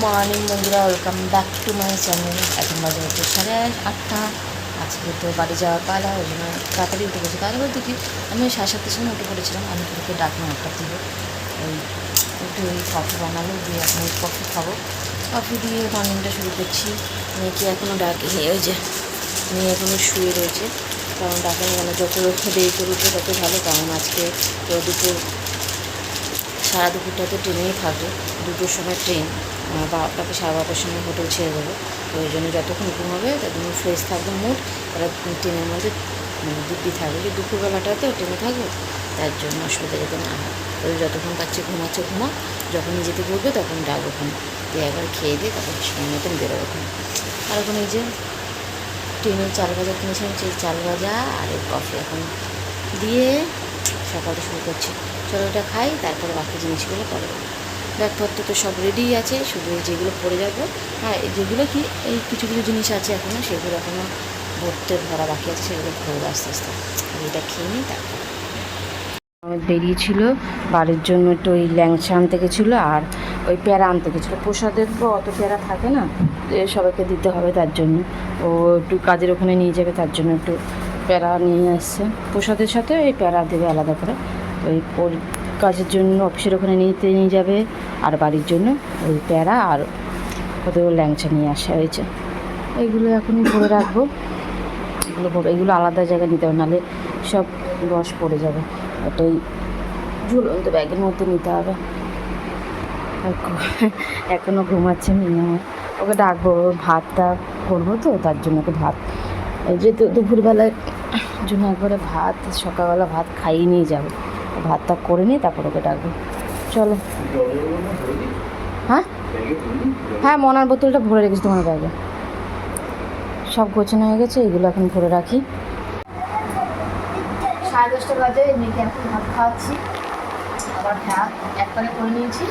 Morning বন্ধুরা welcome back to my channel এখন বাজে হচ্ছে সাড়ে আটটা। আজকে তো বাড়ি যাওয়ার পালা, ওই জন্য তাড়াতাড়ি উঠে গেছি তাহলে বলতে কি, আমি সাড়ে সাতটার সময় উঠে পড়েছিলাম, আমি তোকে ডাকলাম একটা থেকে ওই একটু ওই কফি বানালো, দিয়ে এখন কফি খাব। কফি দিয়ে মর্নিংটা শুরু করছি। মেয়েকে এখনও ডাকি ওই যে মেয়ে এখনও শুয়ে রয়েছে। কারণ ডাকে মানে যত দেরি করে তত ভালো। কারণ আজকে তো দুপুর, সারা দুপুরটা তো ট্রেনেই থাকবে, দুটোর সময় ট্রেন। বারোটাকে সাড়ে বারোটার সময় হোটেল ছেড়ে দেবো। তো ওই জন্য যতক্ষণ ঘুম হবে, ততক্ষণ ফ্রেশ থাকবে মুড তারা ট্রেনের মধ্যে মানে দিব্যি থাকবে। যে দুপুরবেলাটা তো ট্রেনে থাকব, তার জন্য অসুবিধা যাতে না হয়। ওই যতক্ষণ পাচ্ছে ঘুমাচ্ছে ঘুমা যখন যেতে ঘুরবে, তখন ডাকবো ওখানে। দিয়ে একবার খেয়ে দিয়ে তারপর সময় মতন বেরোবো ওখানে। আর এখন এই যে ট্রেনের চাল ভাজা কিনেছিলাম, সেই চাল ভাজা আর এই কফি এখন দিয়ে সকালটা শুরু করছি। চলো ওটা খাই, তারপরে বাকি জিনিসগুলো পরে ব্যাগপত্র তো সব রেডি আছে, শুধু যেগুলো পরে যাব। হ্যাঁ যেগুলো কি, এই কিছু কিছু জিনিস আছে এখনও সেগুলো এখনও ভরতে ভরা বাকি আছে, সেগুলো ভরবো আস্তে আস্তে। আর এটা খেয়ে নিই, তারপর। বেরিয়েছিল বাড়ির জন্য একটু ওই ল্যাংচা আনতে গেছিল আর ওই প্যারা আনতে গেছিল। প্রসাদের তো অত প্যারা থাকে না সবাইকে দিতে হবে তার জন্য। ও একটু কাজের ওখানে নিয়ে যাবে, তার জন্য একটু প্যারা নিয়ে আসছে। প্রসাদের সাথে ওই প্যারা দেবে আলাদা করে, ওই কাজের জন্য অফিসের ওখানে নিতে নিয়ে যাবে, আর বাড়ির জন্য ওই প্যারা আর ওদের ল্যাংচা নিয়ে আসা হয়েছে। এইগুলো এখনই ভরে রাখব। এগুলো এগুলো আলাদা জায়গায় নিতে হবে, নাহলে সব রস পড়ে যাবে। ওটাই ঝুলন্ত ব্যাগের মধ্যে নিতে হবে। এখনও ঘুমাচ্ছে আমার ওকে ডাকবো ভাতটা করব তো, তার জন্য ওকে ভাত। এই যে দুপুরবেলার জন্য একবারে ভাত, সকালবেলা ভাত খাইয়ে নিয়ে যাব। ভাতটা করে নিয়ে তারপর ওকে ডাকবো। চলো। হ্যাঁ? হ্যাঁ মনার বোতলটা ভরে রেখেছি তোমার ব্যাগে। সব গোছানো হয়ে গেছে, এগুলো এখন ভরে রাখি। সাড়ে দশটা বাজে, মেয়েকে এখন ভাত খাওয়াচ্ছি। আবার ভাত একবারে করে নিয়েছি।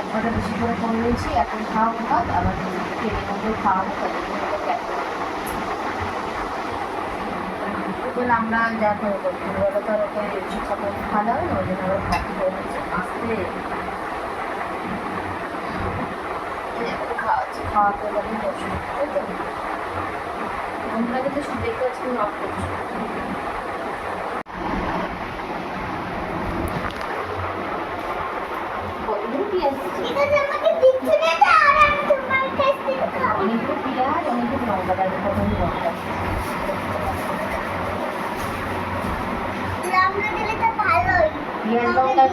একবারে বেশি করে করে নিয়েছি, এখন খাওয়াবো ভাত, আবার খাওয়াবো তাদের জন্য ওকে এক করে। দুপুরবেলা আমরা যা করে বলে তো আর শিক্ষা খাওয়া হয় না ওই জন্য আবার ভাত করে আসতে? খাওয়াচ্ছি খাওয়াতে তাই তো। তোমরা কিন্তু শুধু আজকে নক করছ কতগুলো পেঁয়াজ দিচ্ছি ঠিক আছে আমাকে দিচ্ছি না তো আর আমি তোমার কাছ থেকে খাব অনেকগুলো পেঁয়াজ অনেকগুলো লঙ্কা দেয় কতগুলো লঙ্কা লঙ্কা দিলে তো ভালোই পেঁয়াজ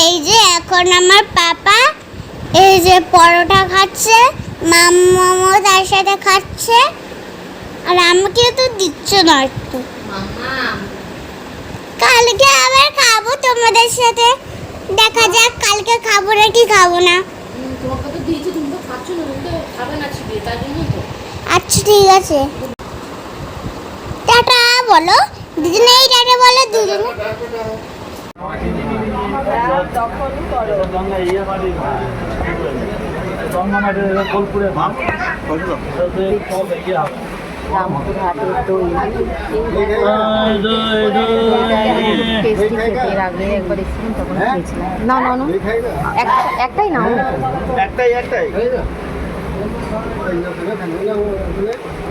এই যে এখন আমার পাপা এই যে পরোটা খাচ্ছে মাম্মামও তার সাথে খাচ্ছে আর আমাকে তো দিচ্ছ না একটু। কালকে আবার খাব তোমাদের সাথে। দেখা যাক কালকে খাব নাকি খাব না। তো খাবে না আচ্ছা ঠিক আছে। টাটা বলো। দুজনে এই টাটা বলো দুজনে। রামপুরহাটের দই টেস্টি খেতে আগে একবার এসেছিলাম তখন খেয়েছিলাম না না না একটাই নাও। একটাই একটাই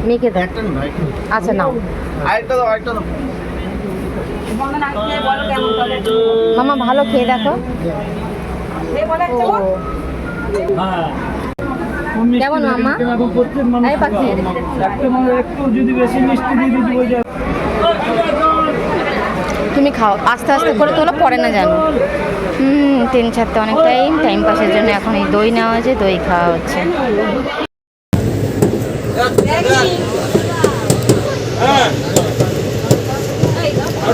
মেয়েকে দেখ না আচ্ছা নাও। আরেকটা দাও আরেকটা দাও। মামা ভালো খেয়ে দেখো। কেমন মামা এই পাখি একটু যদি বেশি মিষ্টি দিয়ে দিতে তুমি খাও আস্তে আস্তে করে তোলো পরে না জানো। হুম তিন চারটে অনেক টাইম টাইম পাসের জন্য এখন এই দই নেওয়া হয়েছে দই খাওয়া হচ্ছে।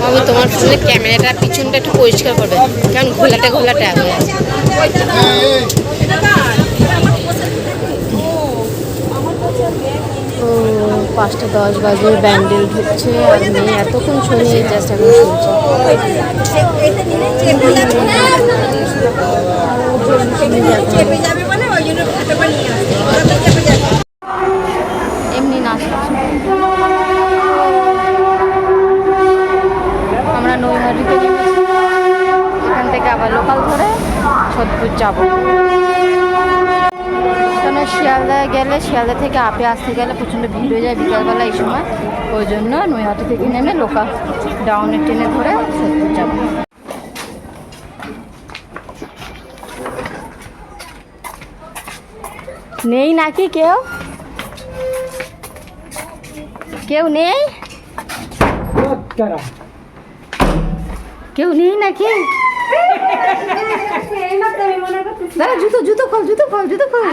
আমি তোমার ফোনে ক্যামেরাটা পিছনটা একটু পরিষ্কার করবে। কারণ ঘোলাটা ঘোলাটা হয়ে আছে পাঁচটা দশ বাজে ব্যান্ডেল ঢুকছে আর মেয়ে এতক্ষণ শুনিয়ে জাস্ট এখন শুনছে চেপে যাবে মানে ওই জন্য খাতাটা নিয়ে আসছে ওরা তো চেপে যাবে এমনি নাচ আমরা নৈহাটিতে নেমেছি এখান থেকে আবার লোকাল ধরে সোদপুর যাব কেন শিয়ালদায় গেলে শিয়ালদা থেকে আপে আসতে গেলে প্রচণ্ড ভিড় হয়ে যায় বিকালবেলা এই সময়। ওই জন্য নৈহাটি থেকে নেমে লোকাল ডাউনের ট্রেনে ধরে যাব। নেই নাকি কেউ? কেউ নেই? কেউ নেই নাকি? জুতো জুতো খোল জুতো খোল জুতো খোল।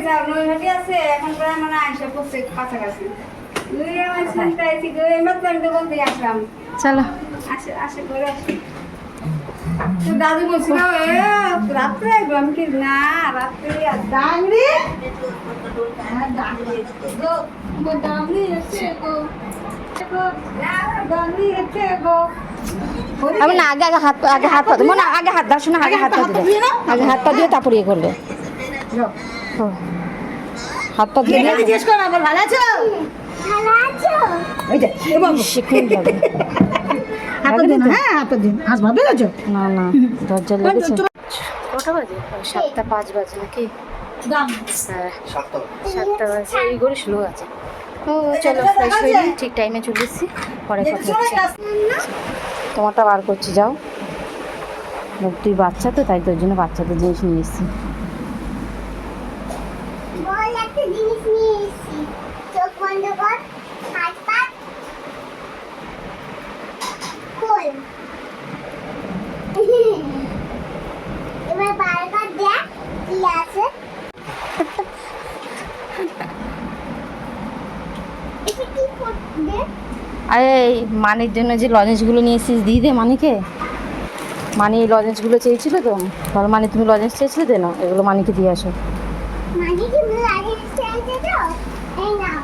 এখন প্রায় মানে পড়ছে কাছাকাছি। আসলাম। চলো। দাদু বলছিল রাত্রে আমি কি না রাত্রে ডাংরি? হ্যাঁ আমি না আগে আগে হাত আগে হাত পা দেবো না আগে হাত দাও শোনো আগে হাত পা দিবে আগে হাত পা দিয়ে তারপর ইয়ে করবে। ও। হাত পা দিয়ে দিয়ে জিজ্ঞেস করো আবার ভালো আছো? ভালো আছো? ওই যে শিখুন যাবে হাতে দিন হ্যাঁ হাতে দিন হাসবা বেরোছো না না দরজা লেগেছে। কটা বাজে? সাতটা পাঁচ বাজে নাকি? দাম। হ্যাঁ সাতটা। বাজে। এই করে স্লো আছে। ও চলো ফ্রেশ হয়ে ঠিক টাইমে চলে এসেছি। পরে কথা হচ্ছে। তোমারটা বার করছি যাও। তুই বাচ্চা তো তাই তোর জন্য বাচ্চাদের জিনিস নিয়ে এসেছি বল একটা জিনিস নিয়ে এসেছি চোখ বন্ধ কর হাত এবার বারবার দেখ কি আছে। আরে এই মানির জন্য যে লজেন্সগুলো নিয়ে এসেছিস দিয়ে দে মানিকে। মানি এই লজেন্সগুলো চেয়েছিল তো। বলো মানি তুমি লজেন্স চেয়েছিলে দে না এগুলো মানিকে দিয়ে আসো। মাঝে কি লাগে চাইতে তো? এই নাও।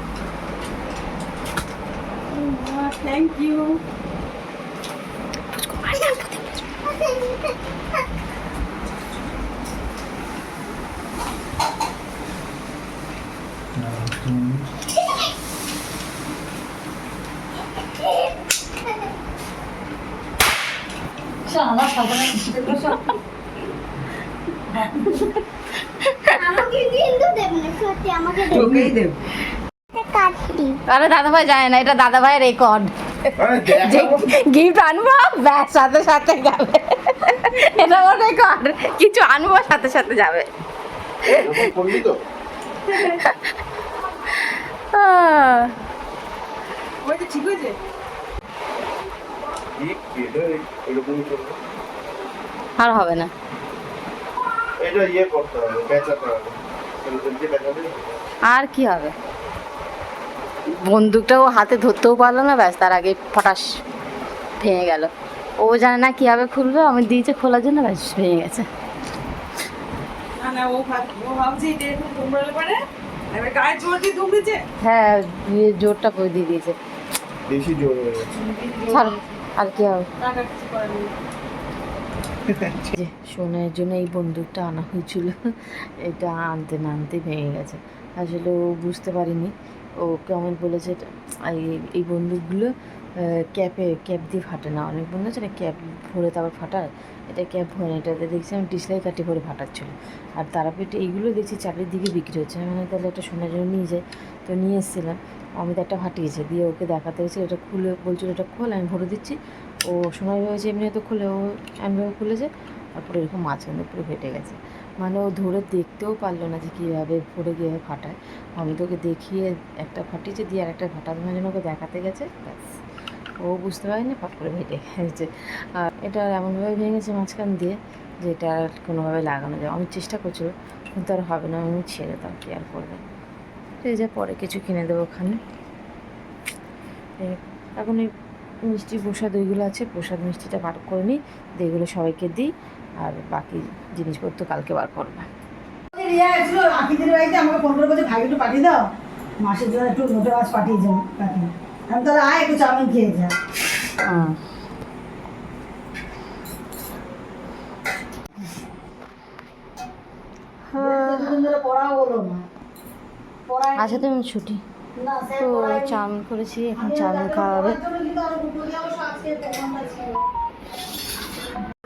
থ্যাংক ইউ আমার আমাকে কিন্তু দেবে না সত্যি আমাকে দেবে। আরে দাদা ভাই যায় না এটা দাদা ভাইয়ের রেকর্ড যে গিফট আনব ব্যাস সাথে সাথে যাবে। এটা ওর রেকর্ড কিছু আনব সাথে সাথে যাবে। ঠিক হয়েছে? আর হবে না। এটা ইয়ে। আর কি হবে? বন্দুকটা ও হাতে ধরতেও পারল না ব্যাস তার আগে ফটাস ভেঙে গেল। ও জানে না কীভাবে খুলবে আমি দিয়েছে খোলার জন্য ব্যাস ভেঙে গেছে। না না ও ভাব ও ভাবছে এটা এরকম কুমড়ালে পারে এবার গায়ে জোর দিয়ে ধুমড়েছে হ্যাঁ জোরটা করে দিয়ে দিয়েছে। বেশি জোর হয়ে গেছে। আর কি হবে টাকা কিছু করার নেই যে সোনার জন্য এই বন্দুকটা আনা হয়েছিল, এটা আনতে না আনতে ভেঙে গেছে। আসলে ও বুঝতে পারিনি। ও কেমন বলেছে, এই- বন্দুকগুলো ক্যাপে ক্যাপ দিয়ে ফাটে না। অনেক বন্ধু আছে না ক্যাপ ভরে তারপর ফাটায়? এটা ক্যাপ ভরে না, এটাতে দেখছি আমি ডিসলাই কাটি ভরে ফাটাচ্ছিল। আর তারাপীঠ এইগুলো দেখছি চারিদিকে বিক্রি হচ্ছে। আমি তাহলে একটা সোনার জন্য নিয়ে যাই। তো নিয়ে এসেছিলাম। অমিত একটা ফাটিয়েছে। দিয়ে ওকে দেখাতে গেছে এটা খুলে, বলছিল, এটা খোল, আমি ভরে দিচ্ছি। ও সময় ভেবেছে এমনি হয়তো খুলে, ও এমনিভাবে খুলেছে তারপরে এরকম মাঝখানে পুরো ফেটে গেছে। মানে ও ধরে দেখতেও পারল না যে কীভাবে পড়ে, কীভাবে ফাটায়। আমি তোকে দেখিয়ে একটা ফাটিয়েছে দিয়ে আর একটা ফাটা ফাটাতে জন্য ওকে দেখাতে গেছে, ব্যাস। ও বুঝতে পারেনি পাট করে ফেটে গেছে। আর এটা এমনভাবে ভেঙেছে মাঝখান দিয়ে যে এটা আর কোনোভাবে লাগানো যায়। আমি চেষ্টা করছিল কিন্তু আর হবে না, আমি ছেড়ে দাও, কি আর করবে। ঠিক আছে পরে কিছু কিনে দেবো ওখানে। এখন এই মিষ্টি প্রসাদ ওইগুলো আছে প্রসাদ মিষ্টিটা বার করে নিই দিয়ে এগুলো সবাইকে দিই আর বাকি জিনিসপত্র কালকে বার করব। রিয়া আকিদের বাড়িতে আমাকে ফোন করে বলছে ভাই একটু পাঠিয়ে দাও মাসের জন্য একটু মাছ পাঠিয়ে যাও কাকি আমি তাহলে আয় একটু চাউমিন খেয়ে যা। হ্যাঁ। আচ্ছা তুমি ছুটি। তো চাউমিন করেছি, এখন চাউমিন খাওয়া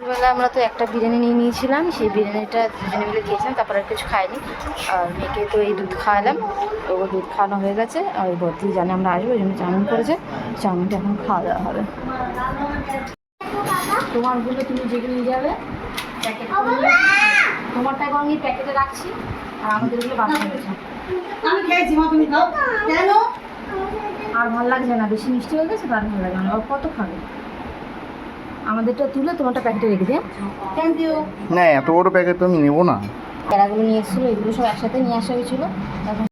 বেলা আমরা তো একটা বিরিয়ানি নিয়ে নিয়েছিলাম, সেই বিরিয়ানিটা দুজনে মিলে খেয়েছিলাম, তারপর আর কিছু খাইনি। আর মেয়েকে তো এই দুধ খাওয়ালাম ও দুধ খাওয়ানো হয়ে গেছে, আর ওই বদ্রি জানে আমরা আসব, ওই জন্য চাউমিন করেছে চাউমিনটা এখন খাওয়া দাওয়া হবে। তোমারগুলো তুমি যেগুলো নিয়ে যাবে, প্যাকেট তোমারটা এখন আমি প্যাকেটে রাখছি, আর আমাদেরগুলো বাসা আমি খেয়েছি মা তুমি খাও? কেন? আর ভালো লাগছে না বেশি মিষ্টি হয়ে গেছে তার ভালো লাগে না আর কত খাবে? আমাদেরটা তুলে তোমারটা প্যাকেটে রেখে দিয়ে থ্যাংক ইউ না এত বড় প্যাকেট তো আমি নেব না। প্যারাগুলো নিয়ে এসেছিল এগুলো সব একসাথে নিয়ে আসা হয়েছিল। এখন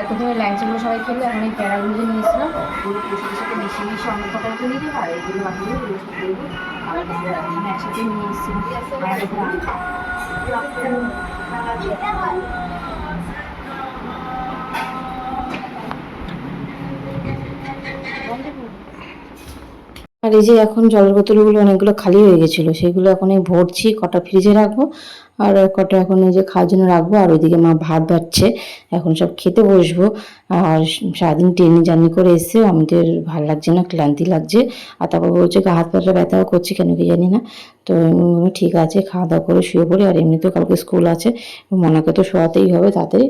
এতক্ষণে ল্যাংচাগুলো সবাই খেলো এখন এই প্যারাগুলো নিয়ে এসেছিলাম মিশিয়ে মিশিয়ে অন্য কটাকে নিয়ে যাব আর এগুলো বাকিগুলো আর এই যে এখন জলের বোতলগুলো অনেকগুলো খালি হয়ে গেছিল, সেগুলো এখন এই ভরছি, কটা ফ্রিজে রাখব। আর কটা এখন এই যে খাওয়ার জন্য রাখব, আর ওইদিকে মা ভাত বাড়ছে। এখন সব খেতে বসবো। আর সারাদিন ট্রেনে জার্নি করে এসে আমাদের ভালো লাগছে না, ক্লান্তি লাগছে। আর তারপর বলছে গা হাত পাটা ব্যথাও করছে কেন কি জানি না। তো ঠিক আছে, খাওয়া দাওয়া করে শুয়ে পড়ি। আর এমনিতেও কালকে স্কুল আছে, মনাকে তো শোয়াতেই হবে তাড়াতাড়ি।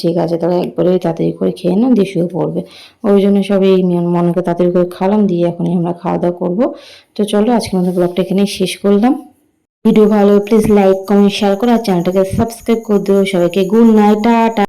ঠিক আছে, তাহলে একবারে তাড়াতাড়ি করে খেয়ে না, দিয়ে শুয়ে পড়বে। ওই জন্য সব এই মনাকে তাড়াতাড়ি করে খাওয়ালাম, দিয়ে এখনই আমরা খাওয়া দাওয়া করব। তো চলো আজকে আমাদের ব্লগটা এখানেই শেষ করলাম। ভিডিও ভালো প্লিজ লাইক কমেন্ট শেয়ার করা চ্যানেলটাকে সাবস্ক্রাইব করে দিও। সবাইকে গুড নাইট টাটা।